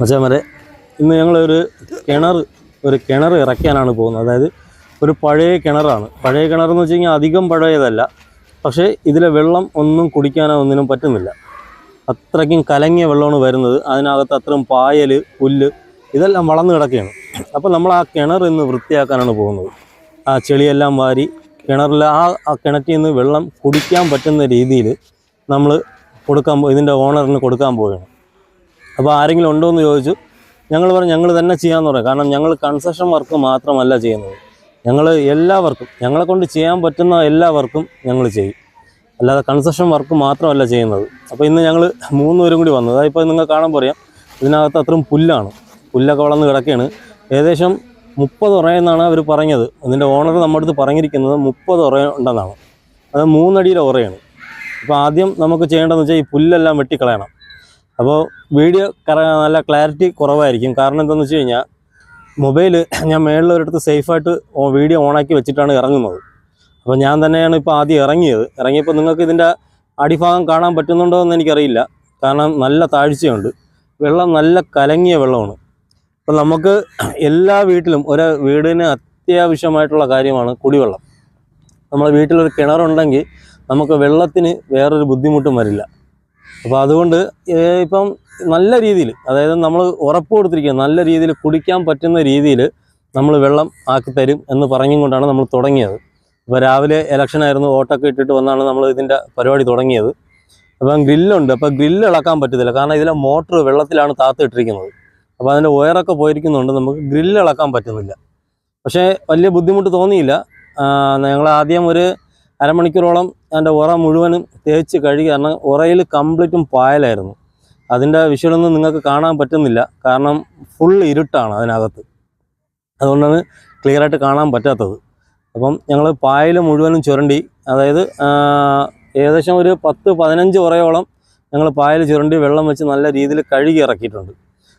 മച്ചാമരെ ഇന്ന് ഞങ്ങളൊരു കിണർ ഒരു കിണർ ഇറക്കാനാണ് പോകുന്നത്. അതായത് ഒരു പഴയ കിണറാണ്. പഴയ കിണർ എന്ന് വെച്ച് കഴിഞ്ഞാൽ അധികം പഴയതല്ല. പക്ഷേ ഇതിലെ വെള്ളം ഒന്നും കുടിക്കാനോ ഒന്നിനും പറ്റുന്നില്ല. അത്രയ്ക്കും കലങ്ങിയ വെള്ളമാണ് വരുന്നത്. അതിനകത്ത് അത്രയും പായൽ പുല്ല് ഇതെല്ലാം വളർന്നു കിടക്കുകയാണ്. അപ്പോൾ നമ്മൾ ആ കിണർ ഇന്ന് വൃത്തിയാക്കാനാണ് പോകുന്നത്. ആ ചെളിയെല്ലാം വാരി കിണറിൽ ആ ആ കിണറ്റിൽ നിന്ന് വെള്ളം കുടിക്കാൻ പറ്റുന്ന രീതിയിൽ നമ്മൾ കൊടുക്കാൻ ഇതിന്റെ ഓണറിന് കൊടുക്കാൻ പോവുകയാണ്. അപ്പോൾ ആരെങ്കിലും ഉണ്ടോ എന്ന് ചോദിച്ചു. ഞങ്ങൾ പറഞ്ഞു ഞങ്ങൾ തന്നെ ചെയ്യാമെന്ന് പറയാം കാരണം ഞങ്ങൾ കൺസ്ട്രക്ഷൻ വർക്ക് മാത്രമല്ല ചെയ്യുന്നത്. ഞങ്ങൾ എല്ലാവർക്കും ഞങ്ങളെ കൊണ്ട് ചെയ്യാൻ പറ്റുന്ന എല്ലാവർക്കും ഞങ്ങൾ ചെയ്യും. അല്ലാതെ കൺസ്ട്രക്ഷൻ വർക്ക് മാത്രമല്ല ചെയ്യുന്നത്. അപ്പോൾ ഇന്ന് ഞങ്ങൾ മൂന്ന് പേരും കൂടി വന്നത് അതായത് നിങ്ങൾ കാണാൻ പറയാം ഇതിനകത്ത് അത്രയും പുല്ലാണ്. പുല്ലൊക്കെ വളർന്ന് കിടക്കുകയാണ് ഏകദേശം മുപ്പത് ഉറയെന്നാണ് അവർ പറഞ്ഞത്. ഇതിന്റെ ഓണർ നമ്മുടെ അടുത്ത് പറഞ്ഞിരിക്കുന്നത് മുപ്പത് ഉറ ഉണ്ടെന്നാണ്. അത് മൂന്നടിയിലെ ഉറയാണ്. അപ്പോൾ ആദ്യം നമുക്ക് ചെയ്യേണ്ടതെന്ന് വെച്ചാൽ ഈ പുല്ലെല്ലാം വെട്ടിക്കളയണം. അപ്പോൾ വീഡിയോ നല്ല ക്ലാരിറ്റി കുറവായിരിക്കും. കാരണം എന്താണെന്ന് വെച്ച് കഴിഞ്ഞാൽ മൊബൈൽ ഞാൻ മേളിലൊരിടത്ത് സേഫായിട്ട് വീഡിയോ ഓണാക്കി വെച്ചിട്ടാണ് ഇറങ്ങുന്നത്. അപ്പോൾ ഞാൻ തന്നെയാണ് ഇപ്പോൾ ആദ്യം ഇറങ്ങിയത്. ഇറങ്ങിയപ്പോൾ നിങ്ങൾക്ക് ഇതിന്റെ അടിഭാഗം കാണാൻ പറ്റുന്നുണ്ടോ എന്ന് എനിക്കറിയില്ല. കാരണം നല്ല താഴ്ചയുണ്ട്. വെള്ളം നല്ല കലങ്ങിയ വെള്ളമാണ്. അപ്പോൾ നമുക്ക് എല്ലാ വീട്ടിലും ഒരു വീടിന് അത്യാവശ്യമായിട്ടുള്ള കാര്യമാണ് കുടിവെള്ളം. നമ്മളെ വീട്ടിലൊരു കിണറുണ്ടെങ്കിൽ നമുക്ക് വെള്ളത്തിന് വേറൊരു ബുദ്ധിമുട്ടും വരില്ല. അപ്പോൾ അതുകൊണ്ട് ഇപ്പം നല്ല രീതിയിൽ അതായത് നമ്മൾ ഉറപ്പ് കൊടുത്തിരിക്കുക നല്ല രീതിയിൽ കുടിക്കാൻ പറ്റുന്ന രീതിയിൽ നമ്മൾ വെള്ളം ആക്കി തരും എന്ന് പറഞ്ഞും കൊണ്ടാണ് നമ്മൾ തുടങ്ങിയത്. അപ്പോൾ രാവിലെ ഇലക്ഷൻ ആയിരുന്നു വോട്ടൊക്കെ ഇട്ടിട്ട് വന്നാണ് നമ്മൾ ഇതിന്റെ പരിപാടി തുടങ്ങിയത്. അപ്പം ഗ്രില്ലുണ്ട് അപ്പോൾ ഗ്രില്ല് ഇളക്കാൻ പറ്റത്തില്ല കാരണം ഇതിലെ മോട്ടർ വെള്ളത്തിലാണ് താത്തിട്ടിരിക്കുന്നത് അപ്പോൾ അതിന്റെ വയറൊക്കെ പോയിരിക്കുന്നുണ്ട് നമുക്ക് ഗ്രില്ല് ഇളക്കാൻ പറ്റുന്നില്ല. പക്ഷേ വലിയ ബുദ്ധിമുട്ട് തോന്നിയില്ല. ഞങ്ങൾ ആദ്യം ഒരു അരമണിക്കൂറോളം അതിന്റെ ഉറ മുഴുവനും തേച്ച് കഴുകി കാരണം ഉറയിൽ കംപ്ലീറ്റും പായലായിരുന്നു. അതിന്റെ വിഷ്വലൊന്നും നിങ്ങൾക്ക് കാണാൻ പറ്റുന്നില്ല. കാരണം ഫുൾ ഇരുട്ടാണ് അതിനകത്ത്. അതുകൊണ്ടാണ് ക്ലിയറായിട്ട് കാണാൻ പറ്റാത്തത്. അപ്പം ഞങ്ങൾ പായൽ മുഴുവനും ചുരണ്ടി അതായത് ഏകദേശം ഒരു പത്ത് പതിനഞ്ച് ഉറയോളം ഞങ്ങൾ പായൽ ചുരണ്ടി വെള്ളം വെച്ച് നല്ല രീതിയിൽ കഴുകി ഇറക്കിയിട്ടുണ്ട്.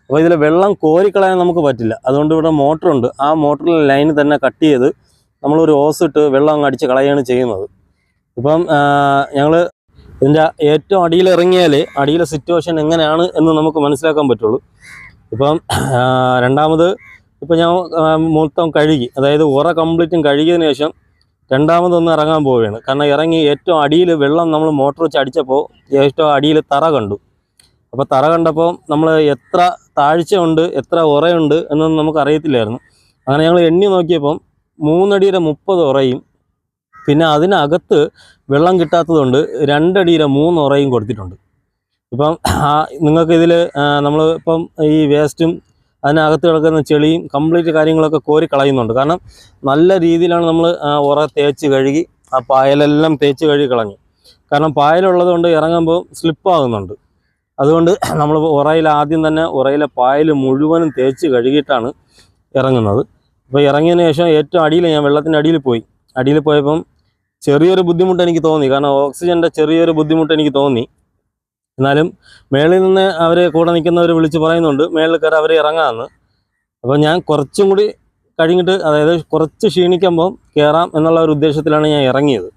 അപ്പോൾ ഇതിൽ വെള്ളം കോരിക്കളയാൻ നമുക്ക് പറ്റില്ല. അതുകൊണ്ട് ഇവിടെ മോട്ടറുണ്ട്. ആ മോട്ടറിലെ ലൈൻ തന്നെ കട്ട് ചെയ്ത് നമ്മളൊരു ഓസ് ഇട്ട് വെള്ളം അങ്ങ് അടിച്ച് കളയുകയാണ് ചെയ്യുന്നത്. ഇപ്പം ഞങ്ങൾ ഇതിന്റെ ഏറ്റവും അടിയിൽ ഇറങ്ങിയാൽ അടിയിലെ സിറ്റുവേഷൻ എങ്ങനെയാണ് എന്ന് നമുക്ക് മനസ്സിലാക്കാൻ പറ്റുള്ളൂ. ഇപ്പം രണ്ടാമത് ഇപ്പം ഞാൻ മൊത്തം കഴുകി അതായത് ഉറ കംപ്ലീറ്റും കഴുകിയതിന് ശേഷം രണ്ടാമതൊന്ന് ഇറങ്ങാൻ പോവുകയാണ്. കാരണം ഇറങ്ങി ഏറ്റവും അടിയിൽ വെള്ളം നമ്മൾ മോട്ടർ വെച്ച് അടിച്ചപ്പോൾ ഏറ്റവും അടിയിൽ തറ കണ്ടു. അപ്പോൾ തറ കണ്ടപ്പോൾ നമ്മൾ എത്ര താഴ്ചയുണ്ട് എത്ര ഉറയുണ്ട് എന്നൊന്നും നമുക്ക് അറിയത്തില്ലായിരുന്നു അങ്ങനെ ഞങ്ങൾ എണ്ണി നോക്കിയപ്പം മൂന്നടിയുടെ മുപ്പത് ഉറയും പിന്നെ അതിനകത്ത് വെള്ളം കിട്ടാത്തതുകൊണ്ട് രണ്ടടിയിലെ മൂന്ന് ഉറയും കൊടുത്തിട്ടുണ്ട്. ഇപ്പം ആ നിങ്ങൾക്ക് ഇതിൽ നമ്മൾ ഇപ്പം ഈ വേസ്റ്റും അതിനകത്ത് കിടക്കുന്ന ചെളിയും കംപ്ലീറ്റ് കാര്യങ്ങളൊക്കെ കോരി കളയുന്നുണ്ട്. കാരണം നല്ല രീതിയിലാണ് നമ്മൾ ഉറ തേച്ച് കഴുകി ആ പായലെല്ലാം തേച്ച് കഴുകി കളഞ്ഞു. കാരണം പായലുള്ളത് കൊണ്ട് ഇറങ്ങുമ്പോൾ സ്ലിപ്പാകുന്നുണ്ട്. അതുകൊണ്ട് നമ്മൾ ഉറയിൽ ആദ്യം തന്നെ ഉറയിലെ പായൽ മുഴുവനും തേച്ച് കഴുകിയിട്ടാണ് ഇറങ്ങുന്നത്. അപ്പോൾ ഇറങ്ങിയതിന് ശേഷം ഏറ്റവും അടിയിൽ ഞാൻ വെള്ളത്തിന്റെ അടിയിൽ പോയി. അടിയിൽ പോയപ്പം ചെറിയൊരു ബുദ്ധിമുട്ട് എനിക്ക് തോന്നി. കാരണം ഓക്സിജന്റെ ചെറിയൊരു ബുദ്ധിമുട്ട് എനിക്ക് തോന്നി. എന്നാലും മേളിൽ നിന്ന് അവർ കൂടെ നിൽക്കുന്നവർ വിളിച്ച് പറയുന്നുണ്ട്. മേളിൽ കയറി അവർ ഇറങ്ങാമെന്ന്. അപ്പോൾ ഞാൻ കുറച്ചും കൂടി കഴിഞ്ഞിട്ട് അതായത് കുറച്ച് ക്ഷീണിക്കുമ്പം കയറാം എന്നുള്ള ഒരു ഉദ്ദേശത്തിലാണ് ഞാൻ ഇറങ്ങിയത്.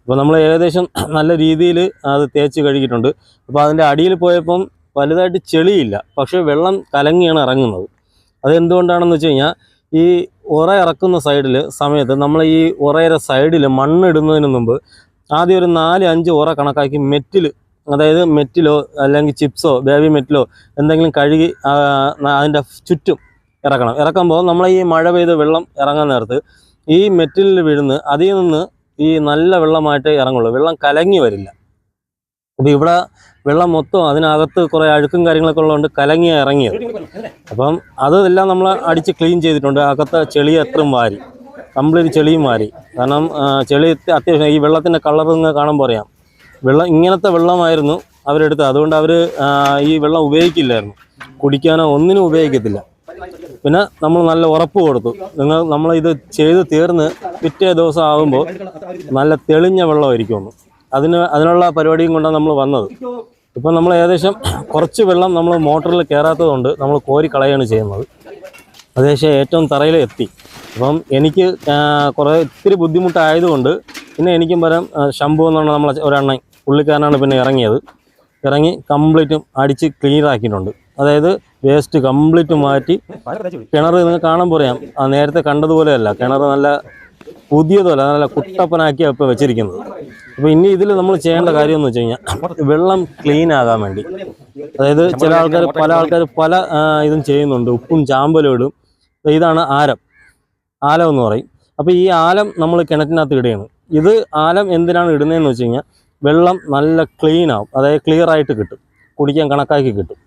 അപ്പോൾ നമ്മൾ ഏകദേശം നല്ല രീതിയിൽ അത് തേച്ച് കഴുകിയിട്ടുണ്ട്. അപ്പോൾ അതിന്റെ അടിയിൽ പോയപ്പം വലുതായിട്ട് ചെളിയില്ല. പക്ഷേ വെള്ളം കലങ്ങിയാണ് ഇറങ്ങുന്നത്. അതെന്തുകൊണ്ടാണെന്ന് വെച്ച് കഴിഞ്ഞാൽ ഈ ഉറ ഇറക്കുന്ന സൈഡിൽ സമയത്ത് നമ്മൾ ഈ ഉറയുടെ സൈഡിൽ മണ്ണിടുന്നതിന് മുമ്പ് ആദ്യം ഒരു നാല് അഞ്ച് ഉറ കണക്കാക്കി മെറ്റിൽ അതായത് മെറ്റിലോ അല്ലെങ്കിൽ ചിപ്സോ ബേബി മെറ്റിലോ എന്തെങ്കിലും കഴുകി അതിന്റെ ചുറ്റും ഇറക്കണം. ഇറക്കുമ്പോൾ നമ്മൾ ഈ മഴ പെയ്ത് വെള്ളം ഇറങ്ങാൻ നേരത്ത് ഈ മെറ്റിലിൽ വീഴുന്ന് അതിൽ നിന്ന് ഈ നല്ല വെള്ളമായിട്ട് ഇറങ്ങുള്ളൂ. വെള്ളം കലങ്ങി വരില്ല. അപ്പോൾ ഇവിടെ വെള്ളം മൊത്തം അതിനകത്ത് കുറേ അഴുക്കും കാര്യങ്ങളൊക്കെ ഉള്ളതുകൊണ്ട് കലങ്ങിയാണ് ഇറങ്ങിയത്. അപ്പം അതെല്ലാം നമ്മൾ അടിച്ച് ക്ലീൻ ചെയ്തിട്ടുണ്ട്. അകത്തെ ചെളി എത്രയും വാരി. കംപ്ലീറ്റ് ചെളിയും വാരി. കാരണം ചെളി അത്യാവശ്യം ഈ വെള്ളത്തിന്റെ കളർ ഇങ്ങ് കാണുമ്പോൾ അറിയാം. വെള്ളം ഇങ്ങനത്തെ വെള്ളമായിരുന്നു അവരെടുത്ത് അതുകൊണ്ട് അവർ ഈ വെള്ളം ഉപയോഗിക്കില്ലായിരുന്നു. കുടിക്കാനോ ഒന്നിനും ഉപയോഗിക്കത്തില്ല. പിന്നെ നമ്മൾ നല്ല ഉറപ്പ് കൊടുത്തു. നിങ്ങൾ നമ്മൾ ഇത് ചെയ്ത് തീർന്ന് പിറ്റേ ദിവസം ആകുമ്പോൾ നല്ല തെളിഞ്ഞ വെള്ളമായിരിക്കുമെന്ന്. അതിന് അതിനുള്ള പരിപാടിയും കൊണ്ടാണ് നമ്മൾ വന്നത്. ഇപ്പം നമ്മൾ ഏകദേശം കുറച്ച് വെള്ളം നമ്മൾ മോട്ടറിൽ കയറാത്തതുകൊണ്ട് നമ്മൾ കോരി കളയാണ് ചെയ്യുന്നത്. ഏകദേശം ഏറ്റവും തറയിൽ എത്തി. അപ്പം എനിക്ക് കുറേ ഇത്തിരി ബുദ്ധിമുട്ടായതുകൊണ്ട് പിന്നെ എനിക്കും പരം ശംഭു എന്നാണ് നമ്മൾ ഒരെണ്ണൻ പുള്ളിക്കാരനാണ് പിന്നെ ഇറങ്ങിയത്. ഇറങ്ങി കംപ്ലീറ്റും അടിച്ച് ക്ലീൻ ആക്കിയിട്ടുണ്ട്. അതായത് വേസ്റ്റ് കംപ്ലീറ്റ് മാറ്റി കിണർ നിങ്ങൾ കാണാൻ പറയാം ആ നേരത്തെ കണ്ടതുപോലെയല്ല. കിണർ നല്ല പുതിയതുമല്ല നല്ല കുട്ടപ്പനാക്കിയാണ് ഇപ്പോൾ വെച്ചിരിക്കുന്നത്. അപ്പോൾ ഇനി ഇതിൽ നമ്മൾ ചെയ്യേണ്ട കാര്യം എന്ന് വെച്ച് കഴിഞ്ഞാൽ വെള്ളം ക്ലീൻ ആകാൻ വേണ്ടി. അതായത് ചില ആൾക്കാർ പല ആൾക്കാർ പല ഇതും ചെയ്യുന്നുണ്ട്. ഉപ്പും ചാമ്പലും ഇടും. ഇതാണ് ആലം. ആലം എന്ന് പറയും. അപ്പോൾ ഈ ആലം നമ്മൾ കിണറ്റിനകത്ത് ഇടുകയാണ്. ഇത് ആലം എന്തിനാണ് ഇടുന്നതെന്ന് വെച്ച് കഴിഞ്ഞാൽ വെള്ളം നല്ല ക്ലീൻ ആവും. അതായത് ക്ലിയർ ആയിട്ട് കിട്ടും. കുടിക്കാൻ കണക്കാക്കി കിട്ടും.